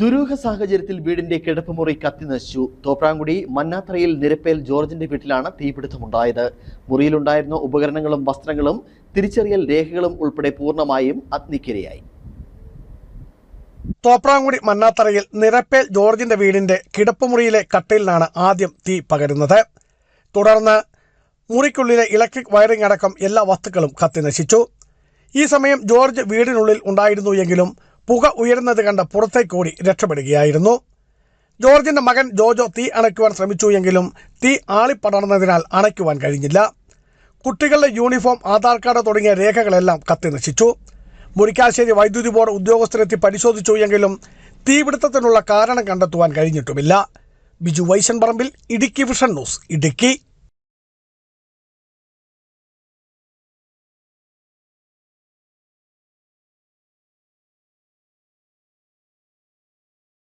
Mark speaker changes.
Speaker 1: ദുരൂഹ സാഹചര്യത്തിൽ വീടിന്റെ കിടപ്പുമുറി കത്തിനശിച്ചു തോപ്രാങ്കുടി മന്നാത്രയിൽ നിരപ്പേൽ ജോർജിന്റെ വീട്ടിലാണ് തീപിടുത്തമുണ്ടായത്. മുറിയിലുണ്ടായിരുന്ന ഉപകരണങ്ങളും വസ്ത്രങ്ങളും തിരിച്ചറിയൽ രേഖകളും ഉൾപ്പെടെ പൂർണമായും അഗ്നിക്കിരയായി.
Speaker 2: തോപ്രാങ്കുടി മന്നാത്തറയിൽ നിരപ്പേൽ ജോർജിന്റെ വീടിന്റെ കിടപ്പുമുറിയിലെ കട്ടയിലാണ് ആദ്യം തീ പകരുന്നത്. തുടർന്ന് മുറിക്കുള്ളിലെ ഇലക്ട്രിക് വയറിംഗ് അടക്കം എല്ലാ വസ്തുക്കളും കത്തിനശിച്ചു ഈ സമയം ജോർജ് വീടിനുള്ളിൽ ഉണ്ടായിരുന്നു എങ്കിലും പുക ഉയരുന്നത് കണ്ട് പുറത്തേക്കോടി രക്ഷപ്പെടുകയായിരുന്നു. ജോർജിന്റെ മകൻ ജോജോ തീ അണയ്ക്കുവാൻ ശ്രമിച്ചു എങ്കിലും തീ ആളിപ്പടർന്നതിനാൽ അണയ്ക്കുവാൻ കഴിഞ്ഞില്ല. കുട്ടികളുടെ യൂണിഫോം ആധാർ കാർഡ് തുടങ്ങിയ രേഖകളെല്ലാം കത്തി നശിച്ചു. മുരിക്കാശ്ശേരി വൈദ്യുതി ബോർഡ് ഉദ്യോഗസ്ഥരെത്തി പരിശോധിച്ചു എങ്കിലും തീപിടുത്തത്തിനുള്ള കാരണം കണ്ടെത്തുവാൻ കഴിഞ്ഞിട്ടുമില്ല. Biju Vaishan Parambil Idukki vision news Idukki.